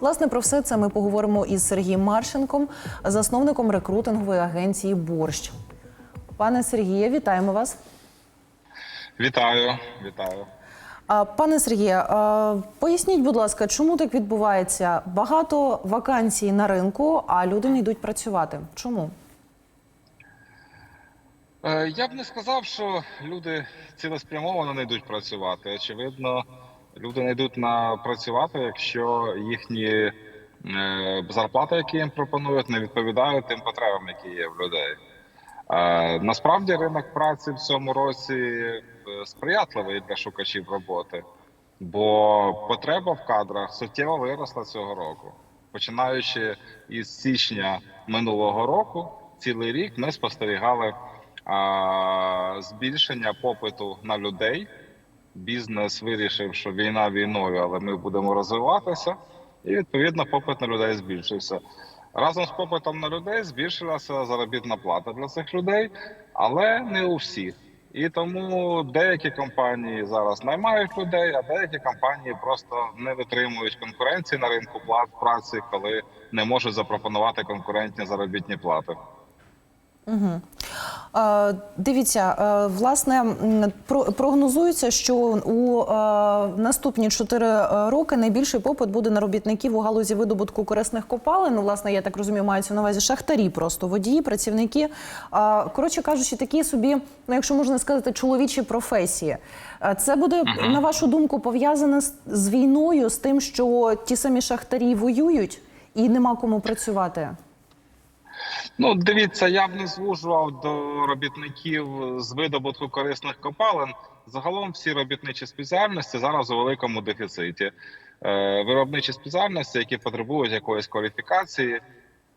Власне, про все це ми поговоримо із Сергієм Марченком, засновником рекрутингової агенції Борщ. Пане Сергіє, вітаємо вас. Вітаю, вітаю. Пане Сергіє, поясніть, будь ласка, чому так відбувається? Багато вакансій на ринку, а люди не йдуть працювати. Чому? Е, Я б не сказав, що люди цілеспрямовано не йдуть працювати. Очевидно, люди не йдуть на працювати, якщо їхні е, зарплати, які їм пропонують, не відповідають тим потребам, які є в людей. Насправді ринок праці в цьому році е, сприятливий для шукачів роботи, бо потреба в кадрах суттєво виросла цього року. Починаючи із січня минулого року, цілий рік ми спостерігали збільшення попиту на людей. Бізнес вирішив, що війна війною, але ми будемо розвиватися, і відповідно попит на людей збільшився. Разом з попитом на людей збільшилася заробітна плата для цих людей, але не у всіх. І тому деякі компанії зараз наймають людей, а деякі компанії просто не витримують конкуренції на ринку праці, коли не можуть запропонувати конкурентні заробітні плати. Угу. Е, дивіться, е, власне, про- прогнозується, що у е, наступні 4 роки найбільший попит буде на робітників у галузі видобутку корисних копалин. Ну, власне, я так розумію, маються на увазі шахтарі, просто водії, працівники. Е, коротше кажучи, такі собі, ну якщо можна сказати, чоловічі професії. Е, Це буде, на вашу думку, пов'язане з війною, з тим, що ті самі шахтарі воюють і нема кому працювати. Ну, дивіться, я б не звужував до робітників з видобутку корисних копалин. Загалом всі робітничі спеціальності зараз у великому дефіциті. Е, виробничі спеціальності, які потребують якоїсь кваліфікації,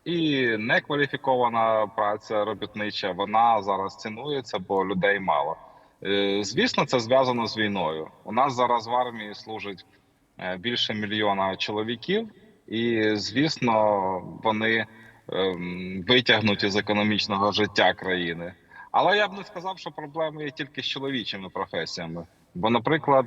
і некваліфікована праця робітнича, вона зараз цінується, бо людей мало. Е, звісно, це зв'язано з війною. У нас зараз в армії служить е, більше мільйона чоловіків, і звісно, вони ем, витягнуті з економічного життя країни. Але я б не сказав, що проблеми є тільки з чоловічими професіями. Бо, наприклад,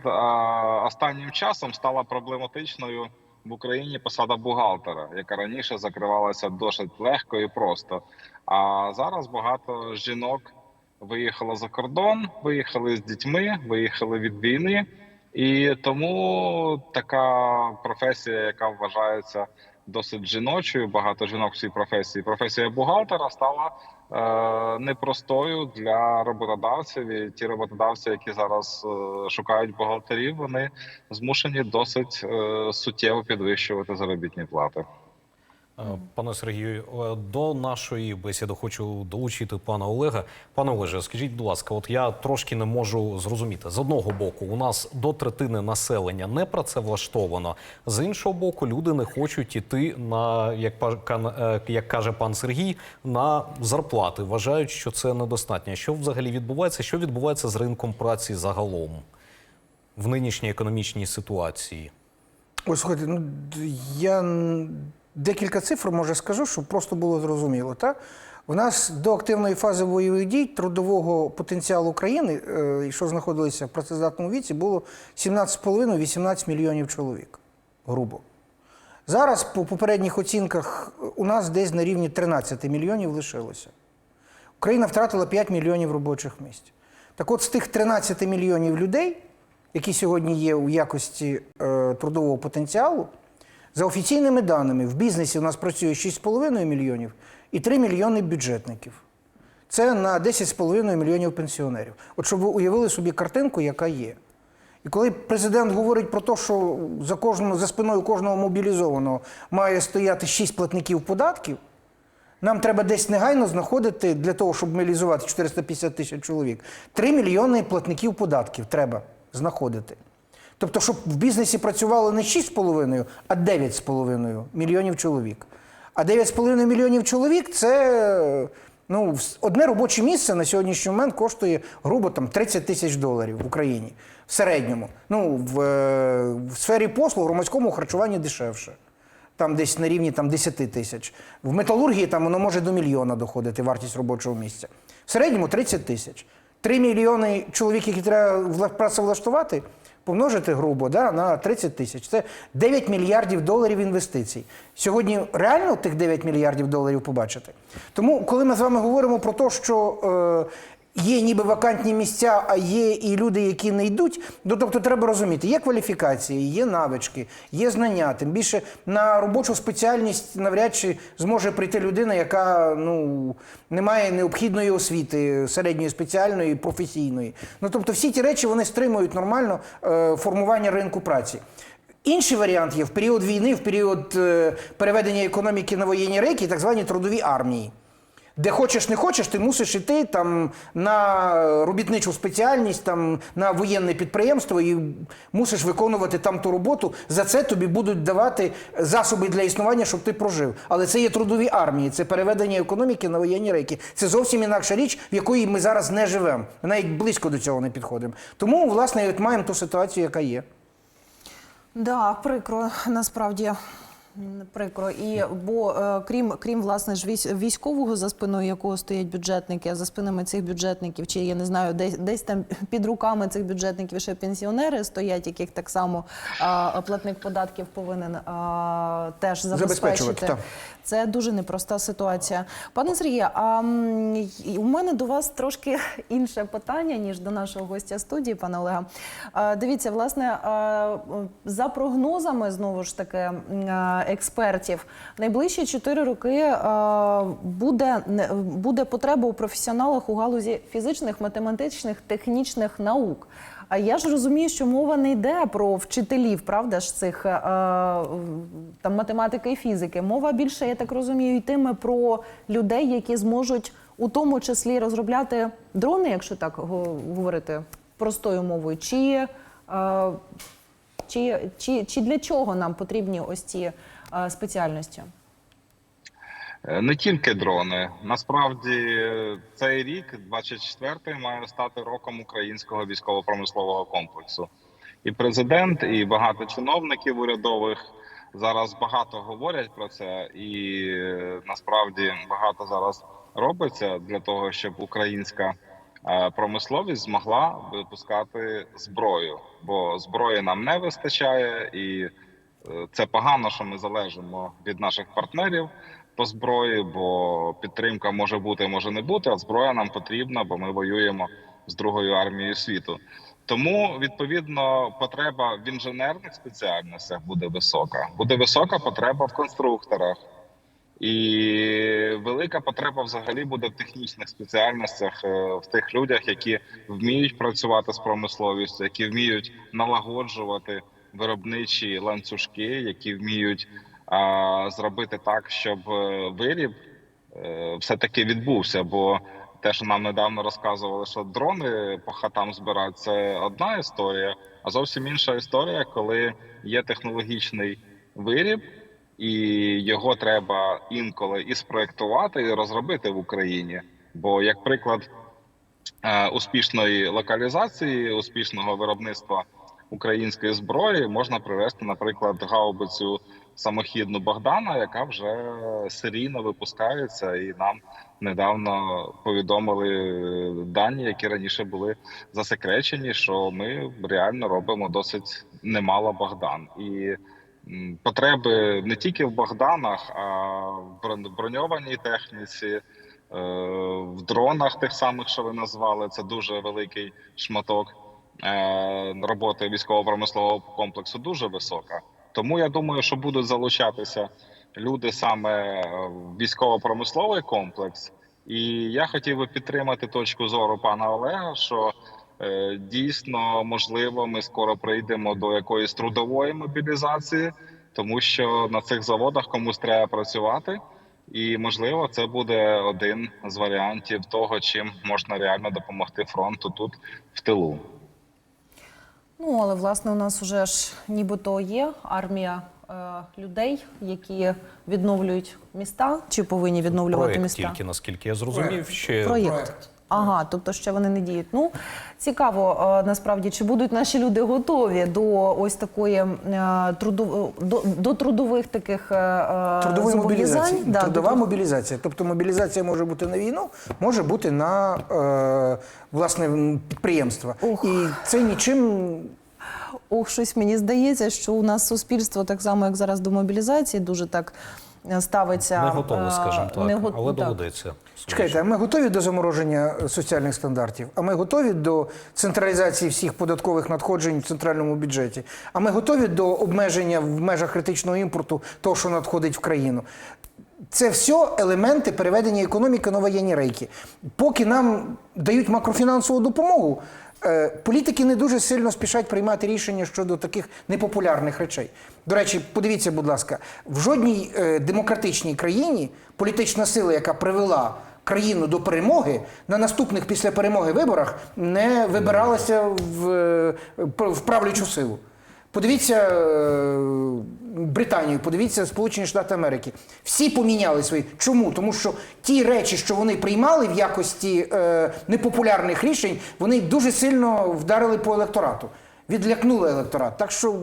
останнім часом стала проблематичною в Україні посада бухгалтера, яка раніше закривалася досить легко і просто. А зараз багато жінок виїхало за кордон, виїхали з дітьми, виїхали від війни, і тому така професія, яка вважається досить жіночою, багато жінок в цій професії. Професія бухгалтера стала е, непростою для роботодавців. І ті роботодавці, які зараз е, шукають бухгалтерів, вони змушені досить е, суттєво підвищувати заробітні плати. Е, Пане Сергію, е, до нашої бесіди хочу долучити пана Олега. Пане Олеже, скажіть, будь ласка, от я трошки не можу зрозуміти. З одного боку, у нас до третини населення не працевлаштовано. З іншого боку, люди не хочуть іти на, як, е, як каже пан Сергій, на зарплати. Вважають, що це недостатньо. Що взагалі відбувається? Що відбувається з ринком праці загалом в нинішній економічній ситуації? Ось слухайте, ну я декілька цифр може скажу, щоб просто було зрозуміло. Так? У нас до активної фази бойових дій трудового потенціалу країни, е, що знаходилися в працездатному віці, було 17,5-18 мільйонів чоловік. Грубо. Зараз, по попередніх оцінках, у нас десь на рівні 13 мільйонів лишилося. Україна втратила 5 мільйонів робочих місць. Так от з тих 13 мільйонів людей, які сьогодні є у якості е, трудового потенціалу, за офіційними даними, в бізнесі у нас працює 6,5 мільйонів і 3 мільйони бюджетників. Це на 10,5 мільйонів пенсіонерів. От щоб ви уявили собі картинку, яка є. І коли президент говорить про те, що за, кожного, за спиною кожного мобілізованого має стояти 6 платників податків, нам треба десь негайно знаходити для того, щоб мобілізувати 450 тисяч чоловік. 3 мільйони платників податків треба знаходити. Тобто, щоб в бізнесі працювало не 6,5, а 9,5 мільйонів чоловік. А 9,5 мільйонів чоловік це ну, одне робоче місце на сьогоднішній момент коштує грубо там 30 тисяч доларів в Україні в середньому. Ну, в, е, в сфері послуг, в громадському харчуванні дешевше. Там десь на рівні там, 10 тисяч. В металургії там воно може до мільйона доходити вартість робочого місця. В середньому 30 тисяч. 3 мільйони чоловік, які треба працевлаштувати, помножити грубо да, на 30 тисяч. Це 9 мільярдів доларів інвестицій. Сьогодні реально тих 9 мільярдів доларів побачити. Тому, коли ми з вами говоримо про те, що е, Є ніби вакантні місця, а є і люди, які не йдуть. Ну, тобто треба розуміти, є кваліфікації, є навички, є знання. Тим більше на робочу спеціальність навряд чи зможе прийти людина, яка ну, не має необхідної освіти, середньої спеціальної, професійної. Ну тобто всі ті речі вони стримують нормально е, формування ринку праці. Інший варіант є в період війни, в період е, переведення економіки на воєнні рейки, так звані трудові армії. Де хочеш не хочеш, ти мусиш іти там на робітничу спеціальність, там на воєнне підприємство і мусиш виконувати там ту роботу. За це тобі будуть давати засоби для існування, щоб ти прожив. Але це є трудові армії, це переведення економіки на воєнні рейки. Це зовсім інакша річ, в якої ми зараз не живемо. Навіть близько до цього не підходимо. Тому, власне, от маємо ту ситуацію, яка є. Да, прикро, насправді. Прикро. І бо е, крім крім власне ж військ- військового, за спиною якого стоять бюджетники, а за спинами цих бюджетників, чи я не знаю, десь десь там під руками цих бюджетників ще пенсіонери стоять, яких так само а, платник податків повинен а, теж Забезпечувати, забезпечити. так. Це дуже непроста ситуація. Пане Сергію, а у мене до вас трошки інше питання, ніж до нашого гостя студії, пане Олега. А, Дивіться, власне, а, за прогнозами знову ж таки експертів, найближчі 4 роки буде, буде потреба у професіоналах у галузі фізичних, математичних, технічних наук. А я ж розумію, що мова не йде про вчителів, правда ж цих е, там математики і фізики. Мова більше, я так розумію, йтиме про людей, які зможуть у тому числі розробляти дрони, якщо так го- говорити простою мовою. Чи, е, чи, чи, чи для чого нам потрібні ось ці е, спеціальності? Е, Не тільки дрони. Насправді е, цей рік, 24-й, має стати роком українського військово-промислового комплексу. І президент, і багато чиновників урядових зараз багато говорять про це, і е, насправді багато зараз робиться для того, щоб українська е, промисловість змогла випускати зброю, бо зброї нам не вистачає, і е, це погано, що ми залежимо від наших партнерів по зброї, бо підтримка може бути, може не бути. А зброя нам потрібна, бо ми воюємо з другою армією світу. Тому відповідно потреба в інженерних спеціальностях буде висока. Буде висока потреба в конструкторах. І велика потреба взагалі буде в технічних спеціальностях, е, в тих людях, які вміють працювати з промисловістю, які вміють налагоджувати виробничі ланцюжки, які вміють а, зробити так, щоб е, виріб е, все-таки відбувся. Бо те, що нам недавно розказували, що дрони по хатам збирають, це одна історія, а зовсім інша історія, коли є технологічний виріб, і його треба інколи і спроектувати, і розробити в Україні. Бо, як приклад е, успішної локалізації, успішного виробництва української зброї, можна привести, наприклад, гаубицю самохідну Богдана, яка вже серійно випускається, і нам недавно повідомили дані, які раніше були засекречені, що ми реально робимо досить немало Богдан і. Потреби не тільки в Богданах, а в брон- броньованій техніці, е, в дронах тих самих, що ви назвали. Це дуже великий шматок роботи військово-промислового комплексу, дуже висока. Тому я думаю, що будуть залучатися люди саме в військово-промисловий комплекс. І я хотів би підтримати точку зору пана Олега, що е, дійсно можливо ми скоро прийдемо до якоїсь трудової мобілізації, тому що на цих заводах комусь треба працювати. І можливо, це буде один з варіантів того, чим можна реально допомогти фронту тут в тилу. Ну, але власне у нас уже ж нібито є армія е, людей, які відновлюють міста чи повинні відновлювати Проект міста. тільки, наскільки я зрозумів, Проект. ще Проєкт. Ага, тобто ще вони не діють. Ну цікаво, е, насправді, чи будуть наші люди готові до ось такої е, до, до трудових таких е, Трудової мобілізації. Да, Трудова до- мобілізація. Тобто мобілізація може бути на війну, може бути на е, власне підприємства. Ух. І це нічим Ох, щось мені здається, що у нас суспільство так само, як зараз до мобілізації, дуже так ставиться. Не готове, скажімо так, не го- але так. доведеться. Чекайте, а ми готові до замороження соціальних стандартів? А ми готові до централізації всіх податкових надходжень в центральному бюджеті? А ми готові до обмеження в межах критичного імпорту того, що надходить в країну? Це все елементи переведення економіки на воєнні рейки. Поки нам дають макрофінансову допомогу, е, політики не дуже сильно спішать приймати рішення щодо таких непопулярних речей. До речі, подивіться, будь ласка, в жодній е, демократичній країні політична сила, яка привела країну до перемоги, на наступних після перемоги виборах не вибиралася в, е, в правлячу силу. Подивіться е, Британію, подивіться Сполучені Штати Америки. Всі поміняли свої. Чому? Тому що ті речі, що вони приймали в якості е, непопулярних рішень, вони дуже сильно вдарили по електорату, відлякнули електорат. Так що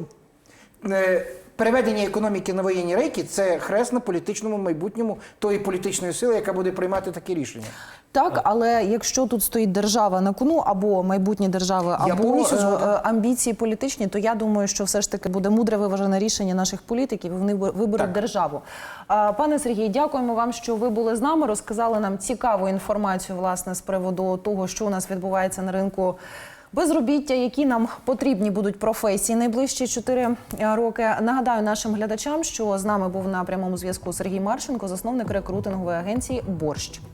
е, переведення економіки на воєнні рейки це хрест на політичному майбутньому тої політичної сили, яка буде приймати такі рішення. Так, але якщо тут стоїть держава на кону, або майбутні держави, Я або е, е, амбіції політичні, то я думаю, що все ж таки буде мудре виважене рішення наших політиків. і Вони виберуть державу. Пане Сергій, дякуємо вам, що ви були з нами. Розказали нам цікаву інформацію власне з приводу того, що у нас відбувається на ринку. Безробіття, які нам потрібні будуть професії найближчі 4 роки. Нагадаю нашим глядачам, що з нами був на прямому зв'язку Сергій Марченко, засновник рекрутингової агенції Борщ.